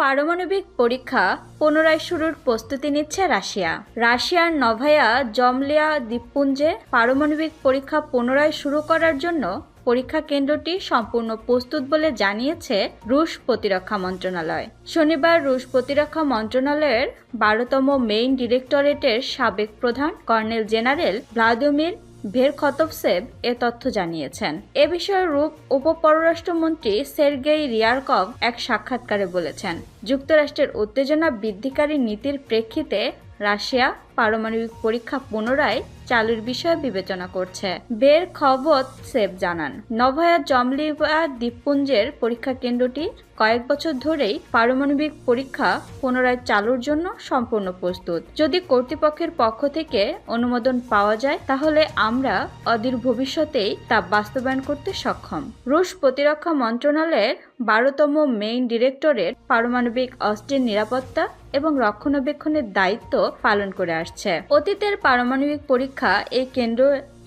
পারমাণবিক পরীক্ষা পুনরায় শুরুর প্রস্তুতি নিচ্ছে রাশিয়া। রাশিয়ার নভায়া জমলিয়া দ্বীপপুঞ্জে পারমাণবিক পরীক্ষা পুনরায় শুরু করার জন্য পরীক্ষা কেন্দ্রটি সম্পূর্ণ প্রস্তুত বলে জানিয়েছে রুশ প্রতিরক্ষা মন্ত্রণালয়। শনিবার রুশ প্রতিরক্ষা মন্ত্রণালয়ের বারোতম মেইন ডিরেক্টরেটের সাবেক প্রধান কর্নেল জেনারেল ভ্লাদিমির ভেরখতভসেভ এ তথ্য জানিয়েছেন। এ বিষয়ে রূপ উপপররাষ্ট্রমন্ত্রী সের্গেই রিয়ারকভ এক সাক্ষাৎকারে বলেছেন, যুক্তরাষ্ট্রের উত্তেজনা বৃদ্ধিকারী নীতির প্রেক্ষিতে রাশিয়া পারমাণবিক পরীক্ষা পুনরায় চালুর বিষয়ে বিবেচনা করছে। বের খবত সেব জানান। নভয়া জমলিবা দ্বীপপুঞ্জের পরীক্ষা কেন্দ্রটি কয়েক বছর ধরেই পারমাণবিক পরীক্ষা পুনরায় চালুর জন্য সম্পূর্ণ প্রস্তুত। যদি কর্তৃপক্ষের পক্ষ থেকে অনুমোদন পাওয়া যায়, তাহলে আমরা অদূর ভবিষ্যতেই তা বাস্তবায়ন করতে সক্ষম। রুশ প্রতিরক্ষা মন্ত্রণালয়ের বারোতম মেইন ডিরেক্টরের পারমাণবিক অস্ত্রের নিরাপত্তা এবং রক্ষণাবেক্ষণের দায়িত্ব পালন করে আসছে। অতীতের পারমাণবিক পরীক্ষা এই কেন্দ্র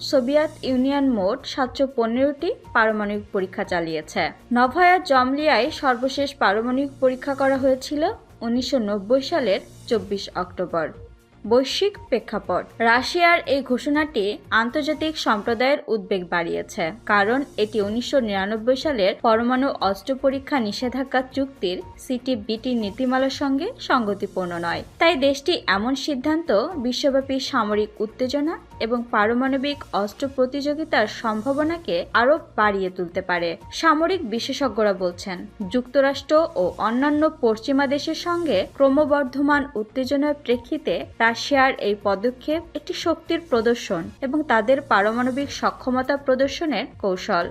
সোভিয়েত ইউনিয়ন মোট সাতশো পনেরোটি পারমাণবিক পরীক্ষা চালিয়েছে। নভয়া জমলিয়ায় সর্বশেষ পারমাণবিক পরীক্ষা করা হয়েছিল উনিশশো নব্বই সালের চব্বিশ অক্টোবর। বৈশ্বিক প্রেক্ষাপট। রাশিয়ার এই ঘোষণাটি আন্তর্জাতিক সম্প্রদায়ের উদ্বেগ বাড়িয়েছে, কারণ এটি উনিশশো নিরানব্বই সালের পরমাণু অস্ত্র পরীক্ষা নিষেধাজ্ঞা চুক্তির সিটিবিটি নীতিমালার সঙ্গে সঙ্গতিপূর্ণ নয়। তাই দেশটি এমন সিদ্ধান্ত, বিশ্বব্যাপী সামরিক উত্তেজনা এবং পারমাণবিক অস্ত্র প্রতিযোগিতার সম্ভাবনাকে আরও বাড়িয়ে তুলতে পারে, সামরিক বিশেষজ্ঞরা বলছেন। যুক্তরাষ্ট্র ও অন্যান্য পশ্চিমা দেশের সঙ্গে ক্রমবর্ধমান উত্তেজনার প্রেক্ষিতে রাশিয়ার এই পদক্ষেপ একটি শক্তির প্রদর্শন এবং তাদের পারমাণবিক সক্ষমতা প্রদর্শনের কৌশল।